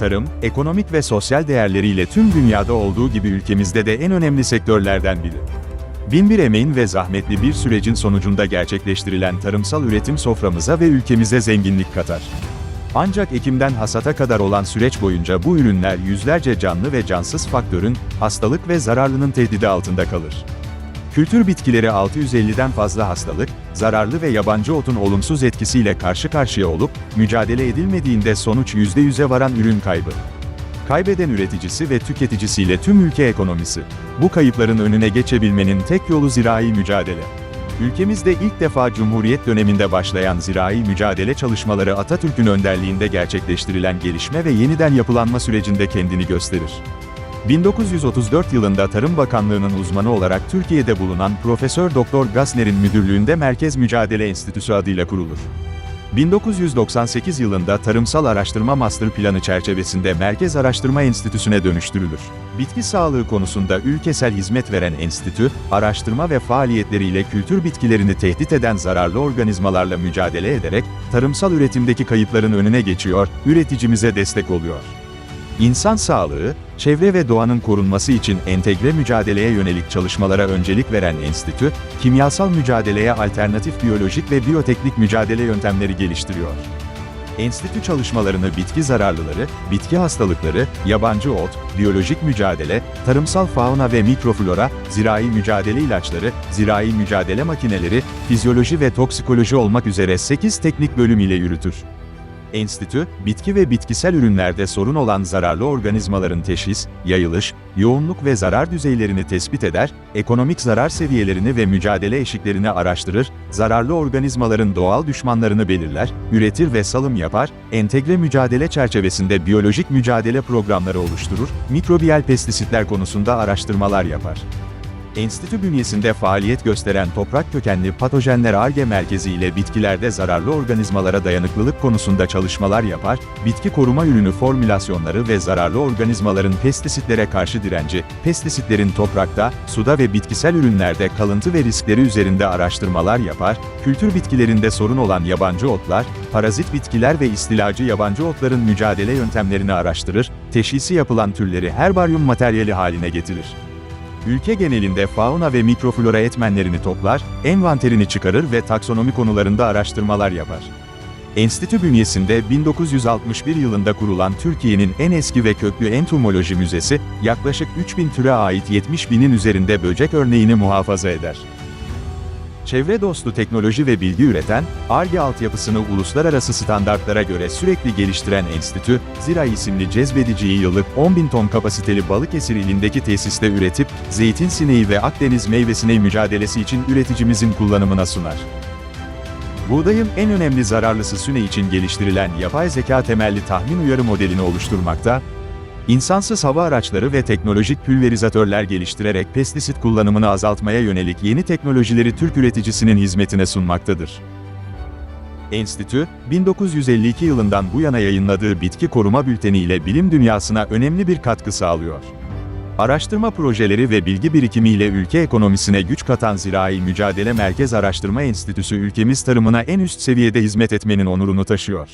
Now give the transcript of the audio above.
Tarım, ekonomik ve sosyal değerleriyle tüm dünyada olduğu gibi ülkemizde de en önemli sektörlerden biri. Binbir emeğin ve zahmetli bir sürecin sonucunda gerçekleştirilen tarımsal üretim soframıza ve ülkemize zenginlik katar. Ancak ekimden hasata kadar olan süreç boyunca bu ürünler yüzlerce canlı ve cansız faktörün, hastalık ve zararlının tehdidi altında kalır. Kültür bitkileri 650'den fazla hastalık, zararlı ve yabancı otun olumsuz etkisiyle karşı karşıya olup, mücadele edilmediğinde sonuç %100'e varan ürün kaybı. Kaybeden üreticisi ve tüketicisiyle tüm ülke ekonomisi. Bu kayıpların önüne geçebilmenin tek yolu zirai mücadele. Ülkemizde ilk defa Cumhuriyet döneminde başlayan zirai mücadele çalışmaları Atatürk'ün önderliğinde gerçekleştirilen gelişme ve yeniden yapılanma sürecinde kendini gösterir. 1934 yılında Tarım Bakanlığı'nın uzmanı olarak Türkiye'de bulunan Profesör Doktor Gasner'in müdürlüğünde Merkez Mücadele Enstitüsü adıyla kurulur. 1998 yılında Tarımsal Araştırma Master Planı çerçevesinde Merkez Araştırma Enstitüsü'ne dönüştürülür. Bitki sağlığı konusunda ülkesel hizmet veren enstitü, araştırma ve faaliyetleriyle kültür bitkilerini tehdit eden zararlı organizmalarla mücadele ederek, tarımsal üretimdeki kayıpların önüne geçiyor, üreticimize destek oluyor. İnsan sağlığı, çevre ve doğanın korunması için entegre mücadeleye yönelik çalışmalara öncelik veren enstitü, kimyasal mücadeleye alternatif biyolojik ve biyoteknik mücadele yöntemleri geliştiriyor. Enstitü çalışmalarını bitki zararlıları, bitki hastalıkları, yabancı ot, biyolojik mücadele, tarımsal fauna ve mikroflora, zirai mücadele ilaçları, zirai mücadele makineleri, fizyoloji ve toksikoloji olmak üzere 8 teknik bölüm ile yürütür. Enstitü, bitki ve bitkisel ürünlerde sorun olan zararlı organizmaların teşhis, yayılış, yoğunluk ve zarar düzeylerini tespit eder, ekonomik zarar seviyelerini ve mücadele eşiklerini araştırır, zararlı organizmaların doğal düşmanlarını belirler, üretir ve salım yapar, entegre mücadele çerçevesinde biyolojik mücadele programları oluşturur, mikrobiyal pestisitler konusunda araştırmalar yapar. Enstitü bünyesinde faaliyet gösteren toprak kökenli patojenler ARGE merkezi ile bitkilerde zararlı organizmalara dayanıklılık konusunda çalışmalar yapar, bitki koruma ürünü formülasyonları ve zararlı organizmaların pestisitlere karşı direnci, pestisitlerin toprakta, suda ve bitkisel ürünlerde kalıntı ve riskleri üzerinde araştırmalar yapar, kültür bitkilerinde sorun olan yabancı otlar, parazit bitkiler ve istilacı yabancı otların mücadele yöntemlerini araştırır, teşhisi yapılan türleri herbaryum materyali haline getirir. Ülke genelinde fauna ve mikroflora etmenlerini toplar, envanterini çıkarır ve taksonomi konularında araştırmalar yapar. Enstitü bünyesinde 1961 yılında kurulan Türkiye'nin en eski ve köklü entomoloji müzesi, yaklaşık 3000 türe ait 70 binin üzerinde böcek örneğini muhafaza eder. Çevre dostu teknoloji ve bilgi üreten, ARGE altyapısını uluslararası standartlara göre sürekli geliştiren enstitü, Zira isimli cezbediciyi yıllık 10.000 ton kapasiteli Balıkesir ilindeki tesiste üretip, zeytin sineği ve Akdeniz meyvesineği mücadelesi için üreticimizin kullanımına sunar. Buğdayın en önemli zararlısı süne için geliştirilen yapay zeka temelli tahmin uyarı modelini oluşturmakta, insansız hava araçları ve teknolojik pülverizatörler geliştirerek pestisit kullanımını azaltmaya yönelik yeni teknolojileri Türk üreticisinin hizmetine sunmaktadır. Enstitü, 1952 yılından bu yana yayınladığı bitki koruma bülteni ile bilim dünyasına önemli bir katkı sağlıyor. Araştırma projeleri ve bilgi birikimiyle ülke ekonomisine güç katan Zirai Mücadele Merkez Araştırma Enstitüsü ülkemiz tarımına en üst seviyede hizmet etmenin onurunu taşıyor.